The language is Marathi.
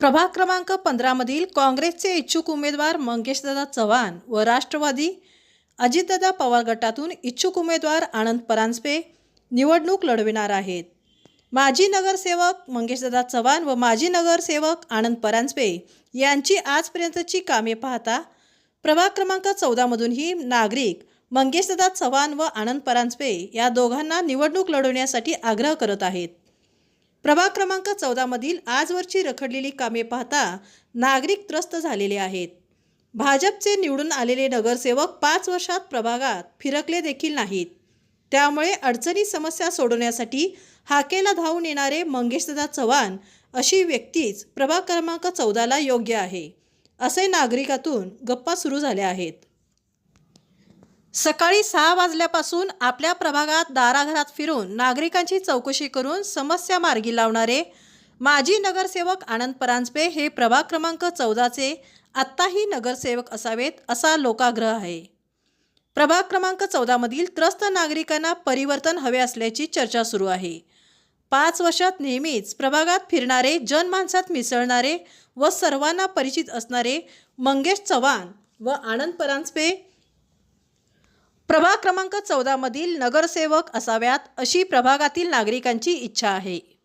प्रभाग क्रमांक पंधरामधील काँग्रेसचे इच्छुक उमेदवार मंगेशदादा चव्हाण व राष्ट्रवादी अजितदादा पवार गटातून इच्छुक उमेदवार आनंद परांजपे निवडणूक लढविणार आहेत. माजी नगरसेवक मंगेशदादा चव्हाण व माजी नगरसेवक आनंद परांजपे यांची आजपर्यंतची कामे पाहता प्रभाग क्रमांक चौदामधूनही नागरिक मंगेशदादा चव्हाण व आनंद परांजपे या दोघांना निवडणूक लढवण्यासाठी आग्रह करत आहेत. प्रभाग क्रमांक चौदामधील आजवरची रखडलेली कामे पाहता नागरिक त्रस्त झालेले आहेत. भाजपचे निवडून आलेले नगरसेवक पाच वर्षात प्रभागात फिरकले देखील नाहीत. त्यामुळे अडचणी समस्या सोडवण्यासाठी हाकेला धावून येणारे मंगेशदादा चव्हाण अशी व्यक्तीच प्रभाग क्रमांक चौदाला योग्य आहे. असे नागरिकातून गप्पा सुरू झाल्या आहेत. सकाळी सहा वाजल्यापासून आपल्या प्रभागात दाराघरात फिरून नागरिकांची चौकशी करून समस्या मार्गी लावणारे माजी नगरसेवक आनंद परांजपे हे प्रभाग क्रमांक चौदाचे आत्ताही नगरसेवक असावेत असा लोकाग्रह आहे. प्रभाग क्रमांक चौदामधील त्रस्त नागरिकांना परिवर्तन हवे असल्याची चर्चा सुरू आहे. पाच वर्षात नेहमीच प्रभागात फिरणारे जनमानसात मिसळणारे व सर्वांना परिचित असणारे मंगेश चव्हाण व आनंद परांजपे प्रभाग क्रमांक चौदामधील नगरसेवक असाव्यात अशी प्रभागातील नागरिकांची इच्छा आहे.